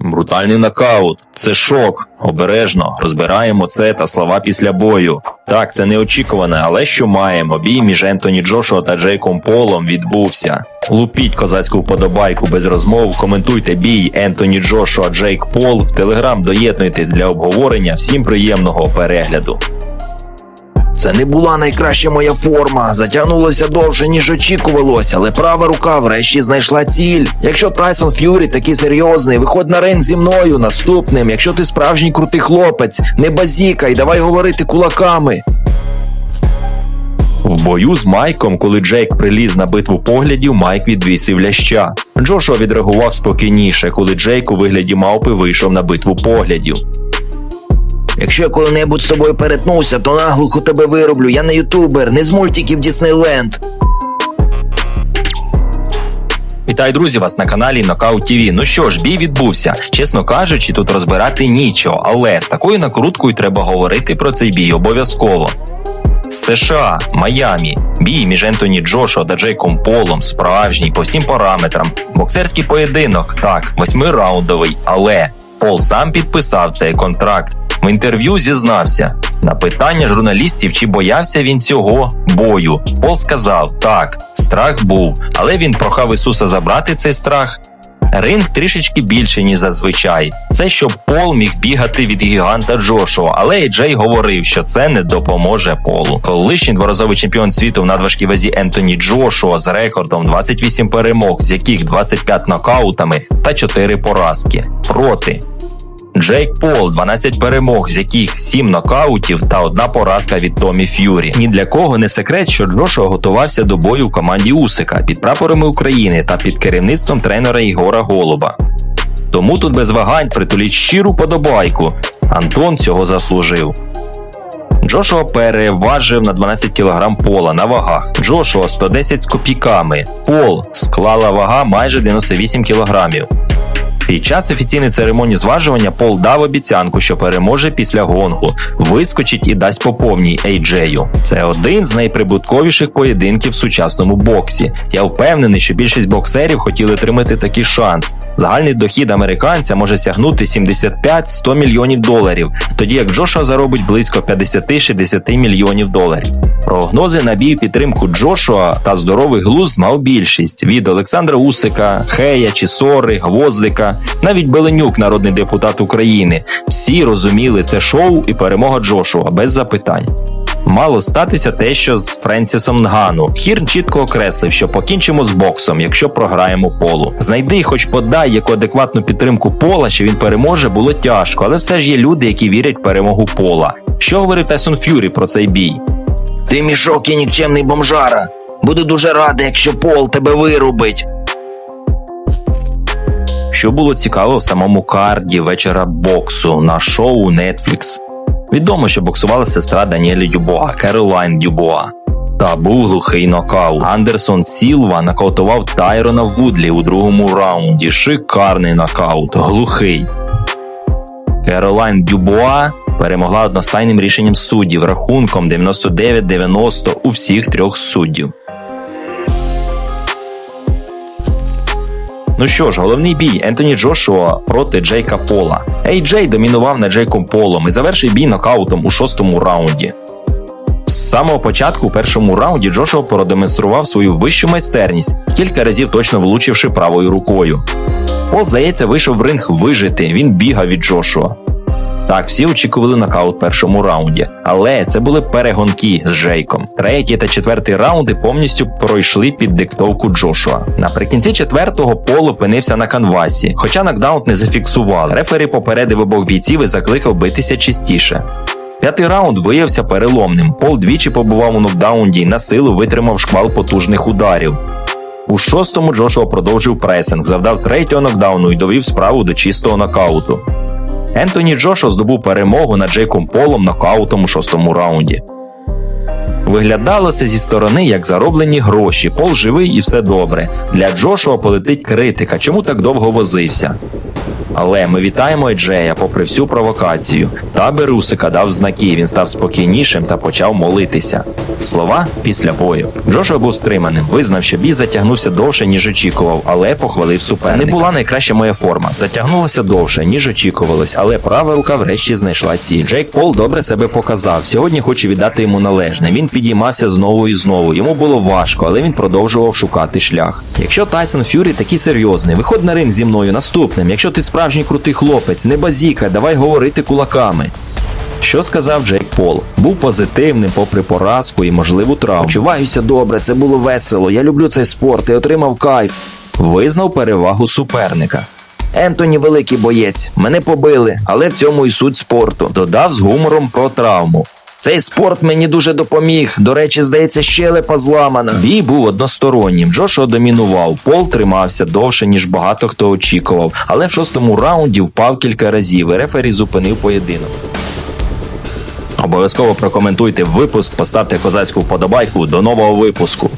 Брутальний нокаут. Це шок. Обережно розбираємо це та слова після бою. Так, це неочікуване, але що маємо? Бій між Ентоні Джошуа та Джейком Полом відбувся. Лупіть козацьку вподобайку без розмов. Коментуйте бій Ентоні Джошуа Джейк Пол. В телеграм доєднуйтесь для обговорення. Всім приємного перегляду. Це не була найкраща моя форма. Затягнулося довше, ніж очікувалось, але права рука врешті знайшла ціль. Якщо Тайсон Ф'юрі такий серйозний, виходь на ринг зі мною наступним. Якщо ти справжній крутий хлопець, не базікай, давай говорити кулаками. В бою з Майком, коли Джейк приліз на битву поглядів, Майк відвісив ляща. Джошуа відреагував спокійніше, коли Джейк у вигляді мавпи вийшов на битву поглядів. Якщо я коли-небудь з тобою перетнуся, то наглухо тебе вироблю. Я не ютубер, не з мультиків Діснейленд. Вітаю, друзі, вас на каналі Нокаут ТВ. Ну що ж, бій відбувся. Чесно кажучи, тут розбирати нічого, але з такою накруткою треба говорити про цей бій обов'язково. США, Майамі, бій між Ентоні Джошуа та Джейком Полом, справжній по всім параметрам. Боксерський поєдинок, так, восьмираундовий, але Пол сам підписав цей контракт. В інтерв'ю зізнався на питання журналістів, чи боявся він цього бою. Пол сказав: так, страх був, але він прохав Ісуса забрати цей страх. Ринг трішечки більше, ніж зазвичай. Це щоб Пол міг бігати від гіганта Джошуа, але і Джей говорив, що це не допоможе Полу. Колишній дворазовий чемпіон світу в надважкій вазі Ентоні Джошуа з рекордом 28 перемог, з яких 25 нокаутами та 4 поразки. Проти Джейк Пол 12 перемог, з яких 7 нокаутів та одна поразка від Томі Ф'юрі. Ні для кого не секрет, що Джошуа готувався до бою в команді Усика під прапорами України та під керівництвом тренера Ігора Голуба. Тому тут без вагань притуліть щиру подобайку. Антон цього заслужив. Джошуа переважив на 12 кг пола на вагах. Джошуа 110 з копійками. Пол склала вага майже 98 кілограмів. Під час офіційної церемонії зважування Пол дав обіцянку, що переможе після гонгу, вискочить і дасть по повній Ейджею. Це один з найприбутковіших поєдинків в сучасному боксі. Я впевнений, що більшість боксерів хотіли отримати такий шанс. Загальний дохід американця може сягнути 75-100 мільйонів доларів, тоді як Джошуа заробить близько 50-60 мільйонів доларів. Прогнози на бій підтримку Джошуа та здоровий глузд мав більшість від Олександра Усика, Хея, Чісори, Гвоздика, навіть Беленюк, народний депутат України. Всі розуміли це шоу і перемога Джошуа без запитань. Мало статися те, що з Френсісом Нгану. Хірн чітко окреслив, що покінчимо з боксом, якщо програємо полу. Знайди, хоч подай яку адекватну підтримку пола, що він переможе, було тяжко, але все ж є люди, які вірять в перемогу пола. Що говорив Тайсон Ф'юрі про цей бій? Ти мішок і нікчемний бомжара. Буду дуже радий, якщо Пол тебе вирубить. Що було цікаво в самому карді вечора боксу на шоу Netflix. Відомо, що боксувала сестра Даніелі Дюбоа Керолайн Дюбоа. Та був глухий нокаут. Андерсон Сілва нокаутував Тайрона Вудлі у другому раунді. Шикарний нокаут, глухий. Керолайн Дюбоа перемогла одностайним рішенням суддів рахунком 99-90 у всіх трьох суддів. Ну що ж, головний бій Ентоні Джошуа проти Джейка Пола. Ей Джей домінував над Джейком Полом і завершив бій нокаутом у шостому раунді. З самого початку у першому раунді Джошуа продемонстрував свою вищу майстерність, кілька разів точно влучивши правою рукою. Пол, здається, вийшов в ринг вижити, він бігав від Джошуа. Так, всі очікували нокаут першому раунді, але це були перегонки з Джейком. Третій та четвертий раунди повністю пройшли під диктовку Джошуа. Наприкінці четвертого Пол опинився на канвасі, хоча нокдаун не зафіксували. Рефері попередив обох бійців і закликав битися частіше. П'ятий раунд виявився переломним. Пол двічі побував у нокдаунді і на силу витримав шквал потужних ударів. У шостому Джошуа продовжив пресинг, завдав третього нокдауну і довів справу до чистого нокауту. Ентоні Джошо здобув перемогу над Джейком Полом нокаутом у шостому раунді. Виглядало це зі сторони як зароблені гроші. Пол живий і все добре. Для Джошуа полетить критика, чому так довго возився. Але ми вітаємо Еджея попри всю провокацію. Табер Усика дав знаки, він став спокійнішим та почав молитися. Слова після бою. Джошуа був стриманим, визнав, що бій затягнувся довше, ніж очікував, але похвалив суперника. Це не була найкраща моя форма. Затягнулося довше, ніж очікувалось, але права рука врешті знайшла ціль. Джейк Пол добре себе показав. Сьогодні хочу віддати йому належне. Він підіймався знову і знову. Йому було важко, але він продовжував шукати шлях. Якщо Тайсон Фюрі такий серйозний, виходь на ринг зі мною наступним. Якщо ти справжній крутий хлопець, не базікай, давай говорити кулаками. Що сказав Джейк Пол? Був позитивним, попри поразку і можливу травму. Почуваюся добре, це було весело. Я люблю цей спорт і отримав кайф. Визнав перевагу суперника. Ентоні великий боєць. Мене побили, але в цьому і суть спорту. Додав з гумором про травму. Цей спорт мені дуже допоміг. До речі, здається, щелепа зламана. Бій був одностороннім. Джошуа домінував. Пол тримався довше, ніж багато хто очікував, але в шостому раунді впав кілька разів. і Рефері зупинив поєдинок. Обов'язково прокоментуйте випуск, поставте козацьку вподобайку. До нового випуску.